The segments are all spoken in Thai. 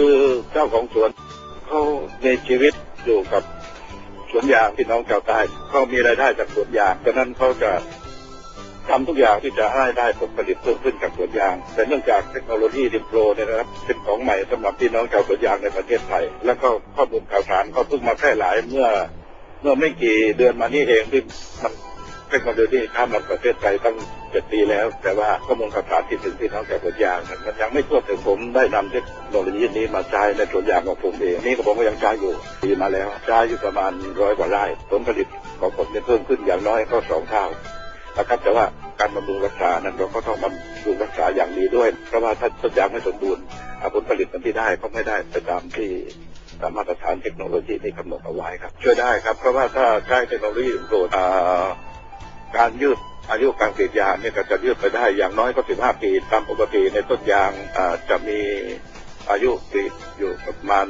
คือเจ้าของสวนเขาในชีวิตอยู่กับสวนยางพี่น้องชาวใต้เขามีรายได้จากสวนยางดังนั้นเขาจะทำทุกอย่างที่จะให้ได้ผลผลิตเพิ่มขึ้นจากสวนยาง แต่เนื่องจากเทคโนโลยีดิมโปรเนี่ยนะครับเป็นของใหม่สำหรับพี่น้องชาวสวนยางในประเทศไทย แล้วก็ข้อมูลข่าวสารก็เพิ่งมาแพร่หลายเมื่อ เมื่อไม่กี่เดือนมานี้เองที่มัน เทคโนโลยีข้ามมาประเทศไทยตั้งเจ็ดปีแล้ว แต่ว่าข้อมูลข่าวสารที่ถึงพี่น้องชาวสวนยางมันยังไม่ทั่วถึงผมได้นำเทคโนโลยีนี้มาใช้ในสวนยางของผมเองนี่ก็ผมก็ยังใช้อยู่ปีมาแล้วใช้อยู่ประมาณร้อยกว่าไร่ผลผลิตของผมเนี่ยเพิ่มขึ้นอย่างน้อยก็สองเท่านะครับแต่ว่าการบำรุงรักษานั้นเราก็ต้องบำรุงรักษาอย่างดีด้วย เพราะว่าถ้าต้นยางไม่สมบูรณ์ผลผลิตมันที่ได้ก็ไม่ได้ไปตามที่ตามมาตรฐานเทคโนโลยีที่กำหนดเอาไว้ครับ ช่วยได้ครับ เพราะว่าถ้าใช้เทคโนโลยีโดดอ่า การยืดอายุการกรีดยางเนี่ยก็จะยืดไปได้อย่างน้อยก็ 15 ปีตามปกติในต้นยางอ่าจะมีอายุกรีดอยู่ประมาณ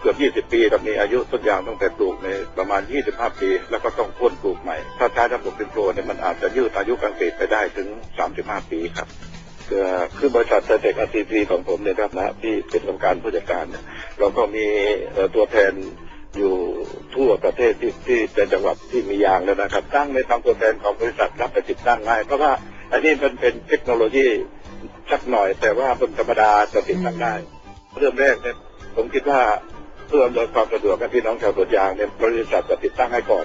เกือบ 20 ปีจะมีอายุต้นยางตั้งแต่ปลูกในประมาณ 25 ปี แล้วก็ต้องพ่นปลูกใหม่ ถ้าใช้ระบบเป็นโปรเนี่ยมันอาจจะยืดอายุการกรีดไปได้ถึง 35 ปีครับคือคือบริษัทเทคอาซีพีของผมเนี่ยครับนะที่เป็นกรรมการผู้จัดการเนี่ยเราก็มีเอ่อตัวแทนอยู่ ทั่วประเทศที่ที่เป็นจังหวัดที่มียางแล้วนะครับ ตั้งในทางตัวแทนของบริษัทรับไปติดตั้งให้เพราะว่าอันนี้มันเป็นเทคโนโลยีสักหน่อย แต่ว่าเป็นธรรมดาจะติดตั้งได้ เริ่มแรกเนี่ยผมคิดว่าเพื่ออำนวยความสะดวกให้พี่น้องชาวสวนยางเนี่ยบริษัทจะติดตั้งให้ก่อน